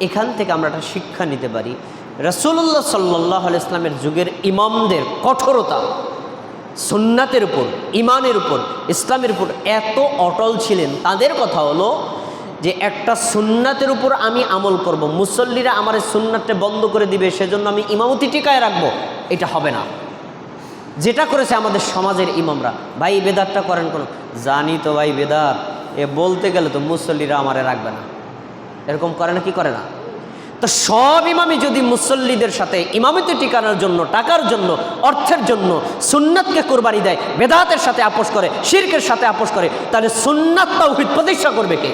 এখান থেকে আমরা একটা শিক্ষা নিতে পারি। রসুল্লাহ সাল্লাহ ইসলামের যুগের ইমামদের কঠোরতা, সুন্নাতের উপর ইমানের উপর, ইসলামের উপর এত অটল ছিলেন। তাদের কথা হলো যে একটা সুন্নাতের উপর আমি আমল করব, মুসল্লিরা আমার সুন্নাতটা বন্ধ করে দিবে, সেজন্য আমি ইমামতি টিকায় রাখব, এটা হবে না। যেটা করেছে আমাদের সমাজের ইমামরা, ভাই এই বেদাতটা করেন কোনো, জানি তো ভাই বেদাত, এ বলতে গেলে তো মুসল্লিরা আমারে রাখবে না। এরকম করে না, কি করে না? তো সব ইমামি যদি মুসল্লিদের সাথে ইমামিতে টিকানোর জন্য, টাকার জন্য, অর্থের জন্য সুন্নাতকে কোরবানি দেয়, বেদাতের সাথে আপোষ করে, শিরকের সাথে আপোষ করে, তাহলে সুন্নাত তাওহিদ প্রতিষ্ঠা করবে কে?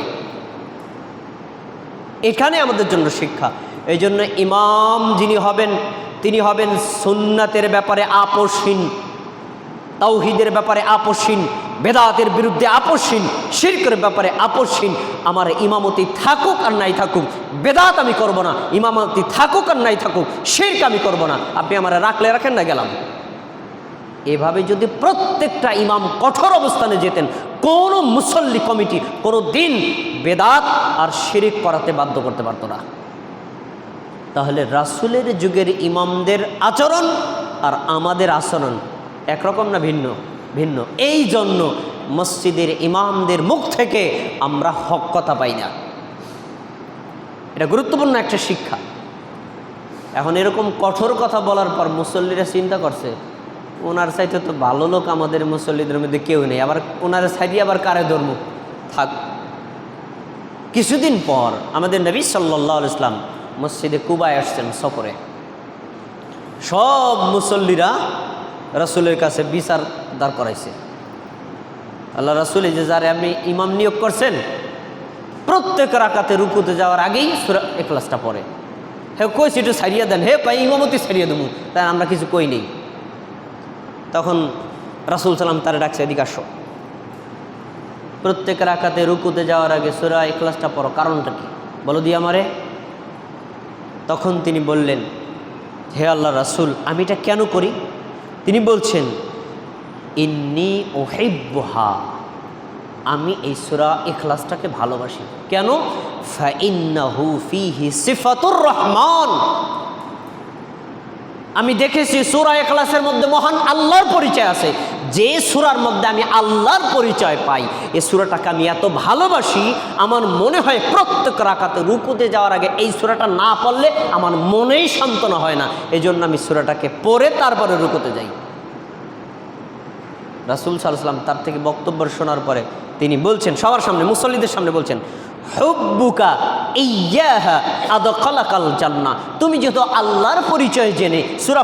এখানে আমাদের জন্য শিক্ষা। এই জন্য ইমাম যিনি হবেন, তিনি হবেন সুন্নাতের ব্যাপারে আপোষহীন, তাওহিদের ব্যাপারে আপোষহীন বেদাতের বিরুদ্ধে আপোষহীন, শিরকের ব্যাপারে আপোষহীন, আমার ইমামতি থাকুক আর নাই থাকুক, বেদাত আমি করব না, ইমামতি থাকুক আর নাই থাকুক, শিরক আমি করব না। আপনি আমার রাখলে রাখেন না গেলাম। এভাবে যদি প্রত্যেকটা ইমাম কঠোর অবস্থানে যেতেন, কোনো মুসল্লি কমিটি, কোনো দিন বেদাত আর শিরিক করাতে বাধ্য করতে পারতো না। তাহলে রাসুলের যুগের ইমামদের আচরণ আর আমাদের আচরণ একরকম না ভিন্ন? ভিন্ন। এই জন্য মসজিদের ইমামদের মুখ থেকে আমরা হক কথা পাই না। এটা গুরুত্বপূর্ণ একটা শিক্ষা। এখন এরকম কঠোর কথা বলার পর মুসল্লিরা চিন্তা করছে, ওনার সাইডে তো ভালো লোক আমাদের মুসল্লিদের মধ্যে কেউ নেই। আবার ওনার সাইডে আবার কারে ধর্ম থাক। কিছুদিন পর আমাদের নবী সাল্লাহ ইসলাম মসজিদে কুবায় আসছেন সফরে। সব মুসল্লিরা রাসুলের কাছে বিচার দাঁড় করাইছে। আল্লাহ রাসুল যে যারে আপনি ইমাম নিয়োগ করছেন, প্রত্যেক রাকাতে রুকুতে যাওয়ার আগেই সুরা এখলাসটা পড়ে। হে কইছি একটু সারিয়ে দেন? হে পাই ইমামতি সারিয়ে দেবো। তাই আমরা কিছু কই নেই। তখন রাসুল সালাম তারা ডাকছে, এদিকে আসো। প্রত্যেক রাকাতে রুকুতে যাওয়ার আগে সুরা এখলাসটা পড়ো। কারণটা কি? বলো দিয়ে আমারে। তখন তিনি বললেন, হে আল্লাহ রাসুল, আমি এটা কেন করি? তিনি বলছেন, ইন্নি ওহেব্বহা আমি এই সুরা এখলাসটাকে ভালোবাসি। কেন? সিফাতুর রহমান। আমি দেখেছি সুরা এখলাসের মধ্যে মহান আল্লাহর পরিচয় আছে। যে সুরার মধ্যে আমি আল্লাহর পরিচয় পাই, এ সুরাটাকে আমি এত ভালোবাসি, আমার মনে হয় প্রত্যেক রাখাতে রুকুতে যাওয়ার আগে এই সুরাটা না পড়লে আমার মনেই সান্ত্বনা হয় না। এই জন্য আমি সুরাটাকে পড়ে তারপরে রুকুতে যাই। রাসুল সাল্লাম তার থেকে বক্তব্য শোনার পরে তিনি বলছেন, সবার সামনে, মুসল্লিদের সামনে বলছেন, হুব্বুকা ইয়াহা আদখালাকাল জান্নাহ। তুমি যেহেতু আল্লাহর পরিচয় জেনে সূরা